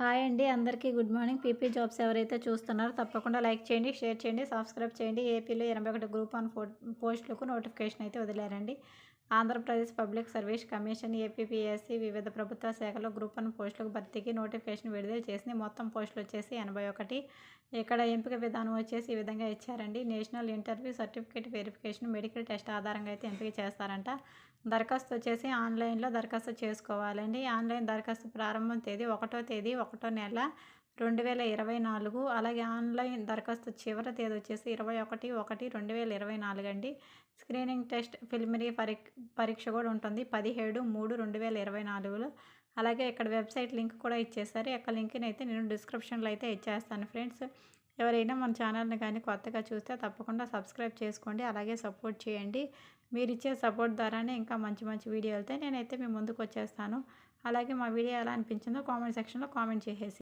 Hi అండి. అందరికీ good morning. PP jobs ఎవరైతే చూస్తున్నారో తప్పకుండా లైక్ చేయండి షేర్ చేయండి సబ్స్క్రైబ్ చేయండి. ఏపీలో ఎనభై ఒకటి గ్రూప్ ఆన్ ఫో పోస్టులకు నోటిఫికేషన్ అయితే వదిలేరండి. Andhra Pradesh public service commission APPSC వివిధ ప్రభుత్వ శాఖలో గ్రూప్ వన్ పోస్టులకు భర్తీకి నోటిఫికేషన్ విడుదల చేసింది. మొత్తం పోస్టులు వచ్చేసి ఎనభై ఒకటి. ఇక్కడ ఎంపిక విధానం వచ్చేసి ఈ విధంగా ఇచ్చారండి. National interview certificate verification medical test ఆధారంగా అయితే ఎంపిక చేస్తారంట. దరఖాస్తు వచ్చేసి ఆన్లైన్లో దరఖాస్తు చేసుకోవాలండి. ఆన్లైన్ దరఖాస్తు ప్రారంభం తేదీ ఒకటో తేదీ ఒకటో నెల రెండు వేల ఇరవై నాలుగు అలాగే ఆన్లైన్ దరఖాస్తు చివరి తేదీ వచ్చేసి ఇరవై ఒకటి ఒకటి రెండు వేల ఇరవై నాలుగు అండి. స్క్రీనింగ్ టెస్ట్ ఫిల్మరీ పరీక్ష పరీక్ష కూడా ఉంటుంది. పదిహేడు మూడు రెండు వేల ఇరవై నాలుగులో. అలాగే ఇక్కడ వెబ్సైట్ లింక్ కూడా ఇచ్చేసారు యొక్క లింక్ని అయితే నేను డిస్క్రిప్షన్లో అయితే ఇచ్చేస్తాను ఫ్రెండ్స్. ఎవరైనా మన ఛానల్ని కానీ కొత్తగా చూస్తే తప్పకుండా సబ్స్క్రైబ్ చేసుకోండి. అలాగే సపోర్ట్ చేయండి. మీరు ఇచ్చే సపోర్ట్ ద్వారానే ఇంకా మంచి మంచి వీడియోలతో నేనైతే మీ ముందుకు వచ్చేస్తాను. అలాగే మా వీడియో ఎలా అనిపించిందో కామెంట్ సెక్షన్లో కామెంట్ చేసేసి